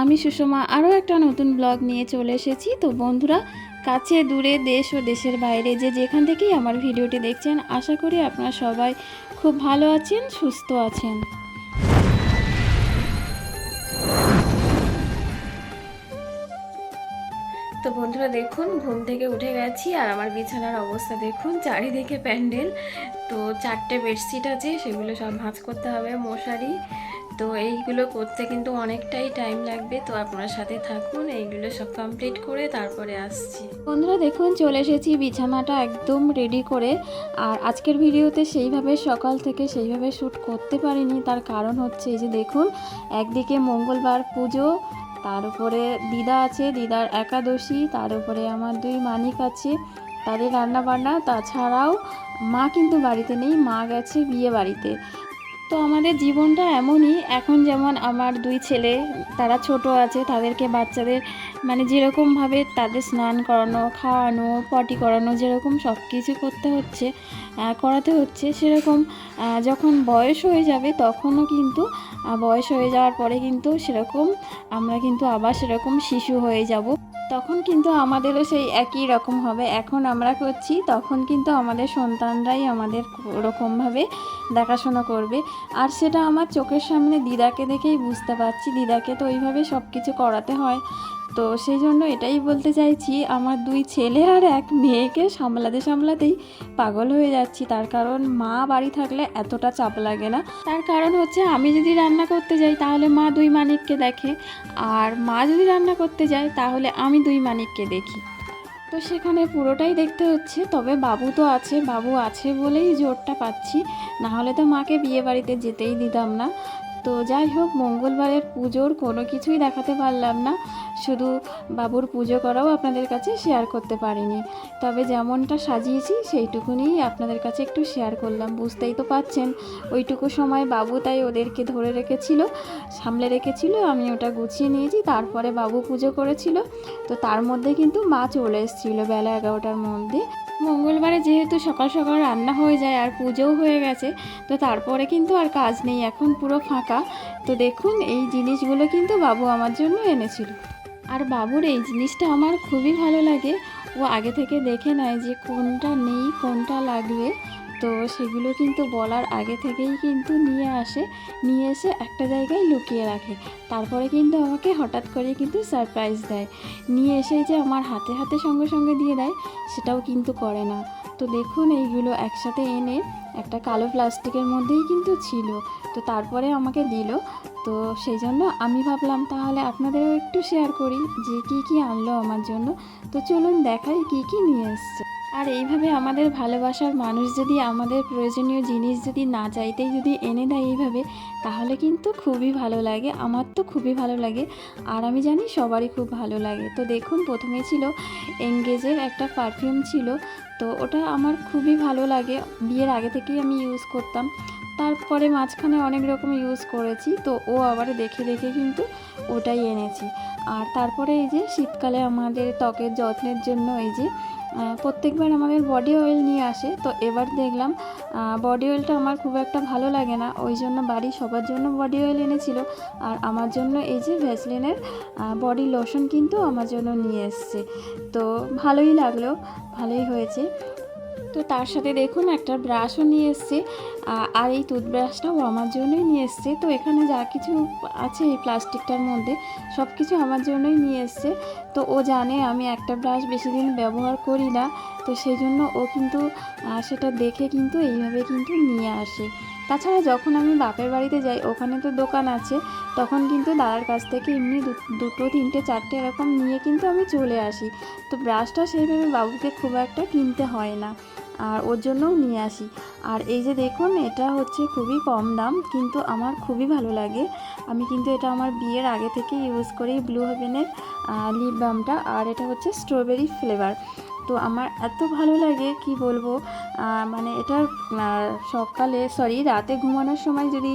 আমি সুষমা আরও একটা নতুন ব্লগ নিয়ে চলে এসেছি। তো বন্ধুরা, কাছে, দূরে, দেশ ও দেশের বাইরে যে যেখান থেকেই আমার ভিডিওটি দেখছেন, আশা করি আপনারা সবাই খুব ভালো আছেন, সুস্থ আছেন। তো বন্ধুরা, দেখুন, ঘুম থেকে উঠে গেছি আর আমার বিছানার অবস্থা দেখুন, চারিদিকে প্যান্ডেল। তো চারটে বেডশিট আছে, সেগুলো সব ভাঁজ করতে হবে মশারি। তো এইগুলো করতে কিন্তু অনেকটাই টাইম লাগবে। তো আপনার সাথে থাকুন, এইগুলো সব কমপ্লিট করে তারপরে আসছি। বন্ধুরা, দেখুন, চলে এসেছি বিছানাটা একদম রেডি করে। আর আজকের ভিডিওতে সেইভাবে সকাল থেকে সেইভাবে শ্যুট করতে পারিনি। তার কারণ হচ্ছে এই যে দেখুন, একদিকে মঙ্গলবার পুজো, তার উপরে দিদা আছে, দিদার একাদশী, তার উপরে আমার দুই মানিক আছে, তাদের রান্না বান্না তাছাড়াও মা কিন্তু বাড়িতে নেই, মা গেছে বিয়ে বাড়িতে। তো আমাদের জীবনটা এমনই, এখন যেমন আমার দুই ছেলে, তারা ছোট আছে, তাদেরকে বাচ্চাদের মানে যেরকমভাবে তাদের স্নান করানো, খাওয়ানো পটি করানো, যেরকম সব কিছু করতে হচ্ছে করাতে হচ্ছে, সেরকম যখন বয়স হয়ে যাবে তখনও কিন্তু বয়স হয়ে যাওয়ার পরে কিন্তু সেরকম, আমরা কিন্তু আবার সেরকম শিশু হয়ে যাব। তখন কিন্তু আমাদেরও সেই একই রকম হবে। এখন আমরা করছি, তখন কিন্তু আমাদের সন্তানরাই আমাদের ওরকমভাবে দেখাশোনা করবে। আর সেটা আমার চোখের সামনে দিদাকে দেখেই বুঝতে পারছি। দিদাকে তো ওইভাবে সব কিছু করাতে হয়। তো সেই জন্য এটাই বলতে চাইছি, আমার দুই ছেলে আর এক মেয়েকে সামলাতে সামলাতেই পাগল হয়ে যাচ্ছি। তার কারণ মা বাড়ি থাকলে এতটা চাপ লাগে না। তার কারণ হচ্ছে আমি যদি রান্না করতে যাই, তাহলে মা দুই মানিককে দেখে। আর মা যদি রান্না করতে যায়, তাহলে আমি দুই মানিককে দেখি। তো সেখানে পুরোটাই দেখতে হচ্ছে, তবে বাবু তো আছে, বাবু আছে বলেই জোরটা পাচ্ছি। না হলে তো মাকে বিয়ে বাড়িতে যেতেই দিতাম না। তো যাই হোক, মঙ্গলবারের পুজোর কোনো কিছুই দেখাতে পারলাম না। শুধু বাবুর পুজো করাও আপনাদের কাছে শেয়ার করতে পারিনি। তবে যেমনটা সাজিয়েছি, সেইটুকুনি আপনাদের কাছে একটু শেয়ার করলাম। বুঝতেই তো পাচ্ছেন, ওইটুকু সময় বাবু তাই ওদেরকে ধরে রেখেছিল, সামলে রেখেছিল, আমি ওটা গুছিয়ে নিয়েছি, তারপরে বাবু পুজো করেছিল। তো তার মধ্যে কিন্তু মা চলে এসেছিল বেলা এগারোটার মধ্যে। মঙ্গলবারে যেহেতু সকাল সকাল রান্না হয়ে যায় আর পুজোও হয়ে গেছে, তো তারপরে কিন্তু আর কাজ নেই, এখন পুরো ফাঁকা। তো দেখুন, এই জিনিসগুলো কিন্তু বাবু আমার জন্য এনেছিল। আর বাবুর এই জিনিসটা আমার খুবই ভালো লাগে। ও আগে থেকে দেখে নেয় যে কোনটা নেই, কোনটা লাগবে। তো সেগুলো কিন্তু বলার আগে থেকেই কিন্তু নিয়ে আসে, নিয়ে এসে একটা জায়গায় লুকিয়ে রাখে। তারপরে কিন্তু আমাকে হঠাৎ করে কিন্তু সারপ্রাইজ দেয়। নিয়ে এসে যে আমার হাতে হাতে সঙ্গে সঙ্গে দিয়ে দেয়, সেটাও কিন্তু করে না। তো দেখুন এইগুলো একসাথে এনে একটা কালো প্লাস্টিকের মধ্যেই কিন্তু ছিল। তো তারপরে আমাকে দিল। তো সেই জন্য আমি ভাবলাম তাহলে আপনাদেরও একটু শেয়ার করি যে কি কি আনলো আমার জন্য। তো চলুন দেখাই কি কি নিয়ে এসছে। আর এইভাবে আমাদের ভালোবাসার মানুষ যদি আমাদের প্রয়োজনীয় জিনিস যদি না চাইতেই যদি এনে দেয় এইভাবে, তাহলে কিন্তু খুবই ভালো লাগে। আমার তো খুবই ভালো লাগে। আর আমি জানি সবারই খুব ভালো লাগে। তো দেখুন, প্রথমে ছিল এঙ্গেজের একটা পারফিউম ছিল। তো ওটা আমার খুবই ভালো লাগে। বিয়ের আগে থেকেই আমি ইউজ করতাম। তারপরে মাঝখানে অনেক রকম ইউজ করেছি, তো ও আবার দেখে দেখে কিন্তু ওটাই এনেছি। আর তারপরে এই যে শীতকালে আমাদের ত্বকের যত্নের জন্য এই যে প্রত্যেকবার আমাদের বডি অয়েল নিয়ে আসে, তো এবার দেখলাম বডি অয়েলটা আমার খুব একটা ভালো লাগে না। ওই জন্য বাড়ি সবার জন্য বডি অয়েল এনেছিল। আর আমার জন্য এই যে ভ্যাসলিনের বডি লোশন কিন্তু আমার জন্য নিয়ে এসছে। তো ভালোই লাগল, ভালোই হয়েছে। তো তার সাথে দেখুন একটা ব্রাশও নিয়ে এসছে আর এই টুথব্রাশটাও আমার জন্যই নিয়ে এসছে। তো এখানে যা কিছু আছে এই প্লাস্টিকটার মধ্যে সব কিছু আমার জন্যই নিয়ে এসছে। তো ও জানে আমি একটা ব্রাশ বেশি দিন ব্যবহার করি না, তো সেই জন্য ও কিন্তু সেটা দেখে কিন্তু এইভাবে কিন্তু নিয়ে আসে। তাছাড়া যখন আমি বাপের বাড়িতে যাই, ওখানে তো দোকান আছে, তখন কিন্তু দাদার কাছ থেকে এমনি দুটো, তিনটে, চারটে এরকম নিয়ে কিন্তু আমি চলে আসি। তো ব্রাশটা সেইভাবে বাবুকে খুব একটা কিনতে হয় না। আর ওর জন্যও নিয়ে আসি। আর এই যে দেখুন, এটা হচ্ছে খুবই কম দাম, কিন্তু আমার খুবই ভালো লাগে। আমি কিন্তু এটা আমার বিয়ের আগে থেকে ইউজ করি ব্লু হেভেনের লিপ বামটা আর এটা হচ্ছে স্ট্রবেরি ফ্লেভার তো আমার এত ভালো লাগে, কি বলব? মানে এটা সকালে সরি রাতে ঘুমানোর সময় যদি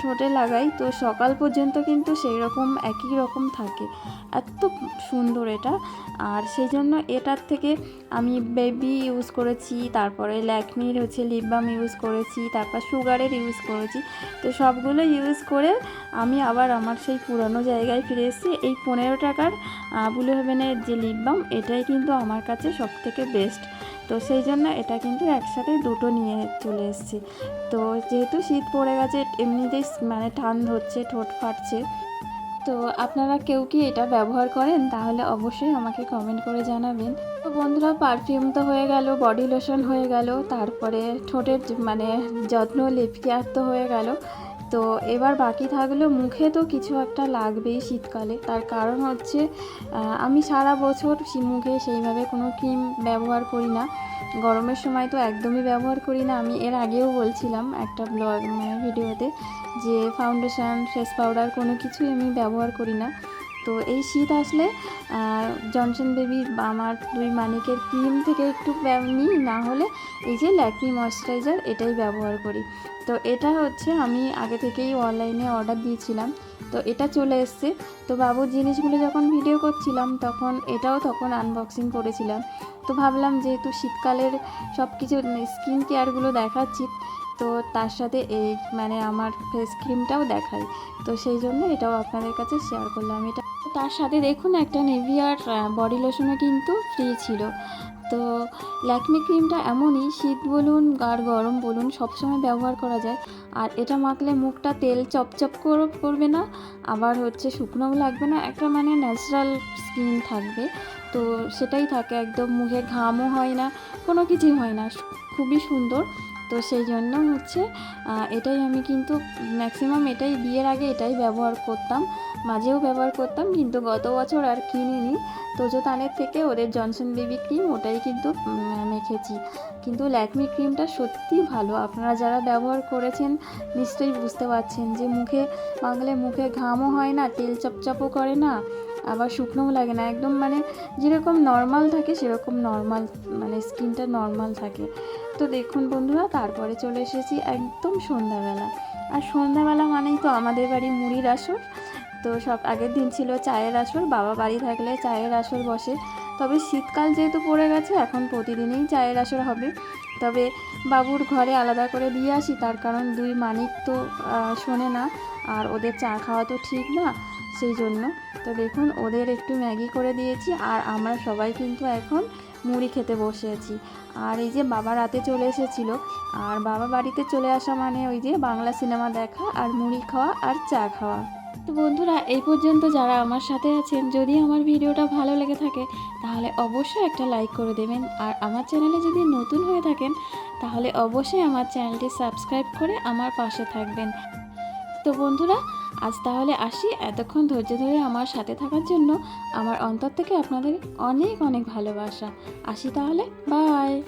ঠোঁটে লাগাই, তো সকাল পর্যন্ত কিন্তু সেই রকম একই রকম থাকে। এত সুন্দর এটা। আর সেই জন্য এটার থেকে আমি বেবি ইউজ করেছি, তারপরে ল্যাকমির হচ্ছে লিপ বাম ইউজ করেছি, তারপর সুগারের ইউজ করেছি। তো সবগুলো ইউজ করে আমি আবার আমার সেই পুরনো জায়গায় ফিরে এসেছি। এই পনেরো টাকার ব্লু হেভেনের যে লিপ বাম এটাই কিন্তু আমার কাছে সব থেকে বেস্ট তো সেই জন্য এটা কিন্তু একসাথে দুটো নিয়ে চলে এসেছি। তো যেহেতু শীত পড়ে গেছে, এমনিতেই মানে ঠান্ড হচ্ছে, ঠোঁট ফাটছে। তো আপনারা কেউ কি এটা ব্যবহার করেন? তাহলে অবশ্যই আমাকে কমেন্ট করে জানাবেন। তো বন্ধুরা পারফিউম তো হয়ে গেল বডি লোশন হয়ে গেল, তারপরে ঠোঁটের মানে যত্ন লিপ কেয়ার তো হয়ে গেল। তো এবার বাকি থাকল মুখে তো কিছু একটা লাগবেই শীতকালে। তার কারণ হচ্ছে আমি সারা বছর মুখে সেইভাবে কোনো ক্রিম ব্যবহার করি না। গরমের সময় তো একদমই ব্যবহার করি না। আমি এর আগেও বলছিলাম একটা ব্লগ মানে ভিডিওতে যে ফাউন্ডেশন ফেস পাউডার কোনো কিছুই আমি ব্যবহার করি না। তো এই শীত আসলে জনসন বেবি আমার দুই মানিকের ক্রিম থেকে একটু নিই, না হলে এই যে ল্যাকমি ময়শ্চারাইজার এটাই ব্যবহার করি। তো এটা হচ্ছে আমি আগে থেকেই অনলাইনে অর্ডার দিয়েছিলাম। তো এটা চলে এসছে। তো বাবুর জিনিসগুলো যখন ভিডিও করছিলাম, তখন এটাও তখন আনবক্সিং করেছিলাম। তো ভাবলাম যেহেতু শীতকালের সব কিছু স্কিন কেয়ারগুলো দেখাচ্ছি, তো তার সাথে এই মানে আমার ফেস ক্রিমটাও দেখাই। তো সেই জন্য এটাও আপনাদের কাছে শেয়ার করলাম। এটা তার সাথে দেখুন, একটা নেভিয়ার বডি লোশনও কিন্তু ফ্রি ছিল। তো ল্যাকমি ক্রিমটা এমনই, শীত বলুন, আর গরম বলুন, সবসময় ব্যবহার করা যায়। আর এটা মাখলে মুখটা তেল চপচপ কর- করবে না, আবার হচ্ছে শুকনোও লাগবে না, একটা মানে ন্যাচারাল স্কিন থাকবে। তো সেটাই থাকে একদম, মুখে ঘামও হয় না, কোনো কিছুই হয় না, খুবই সুন্দর। তো সেই জন্য হচ্ছে এটাই আমি কিন্তু ম্যাক্সিমাম এটাই বিয়ের আগে এটাই ব্যবহার করতাম। মাঝেও ব্যবহার করতাম, কিন্তু গত বছর আর কিনিনি। তোজোতানের থেকে ওদের জনসন বেবি ক্রিম ওটাই কিন্তু মেখেছি। কিন্তু ল্যাকমি ক্রিমটা সত্যি ভালো। আপনারা যারা ব্যবহার করেছেন, নিশ্চয়ই বুঝতে পারছেন যে মুখে মাখলে মুখে ঘামও হয় না, তেল চপচপও করে না, আবার শুকনোও লাগে না। একদম মানে যেরকম নর্মাল থাকে, সেরকম নর্মাল মানে স্কিনটা নর্মাল থাকে। তো দেখুন বন্ধুরা, তারপরে চলে এসেছি একদম সন্ধ্যাবেলা। আর সন্ধ্যাবেলা মানেই তো আমাদের বাড়ি মুড়ির আসর। তো সব আগের দিন ছিল চায়ের আসর, বাবা বাড়ি থাকলে চায়ের আসর বসে। তবে শীতকাল যেহেতু পড়ে গেছে, এখন প্রতিদিনই চায়ের আসর হবে। তবে বাবুর ঘরে আলাদা করে দিয়ে আসি, তার কারণ দুই মানিক তো শোনে না। আর ওদের চা খাওয়া তো ঠিক না, সেই জন্য। তো দেখুন, ওদের একটু ম্যাগি করে দিয়েছি। আর আমরা সবাই কিন্তু এখন মুড়ি খেতে বসেছি। আর এই যে বাবা রাতে চলে এসেছিল, আর বাবা বাড়িতে চলে আসা মানে ওই যে বাংলা সিনেমা দেখা আর মুড়ি খাওয়া আর চা খাওয়া। তো বন্ধুরা, এই পর্যন্ত যারা আমার সাথে আছেন, যদি আমার ভিডিওটা ভালো লেগে থাকে, তাহলে অবশ্যই একটা লাইক করে দেবেন। আর আমার চ্যানেলে যদি নতুন হয়ে থাকেন, তাহলে অবশ্যই আমার চ্যানেলটি সাবস্ক্রাইব করে আমার পাশে থাকবেন। তো বন্ধুরা, আজ তাহলে আসি। এতক্ষণ ধৈর্য ধরে আমার সাথে থাকার জন্য আমার অন্তর থেকে আপনাদের অনেক অনেক ভালোবাসা। আসি তাহলে, বাই।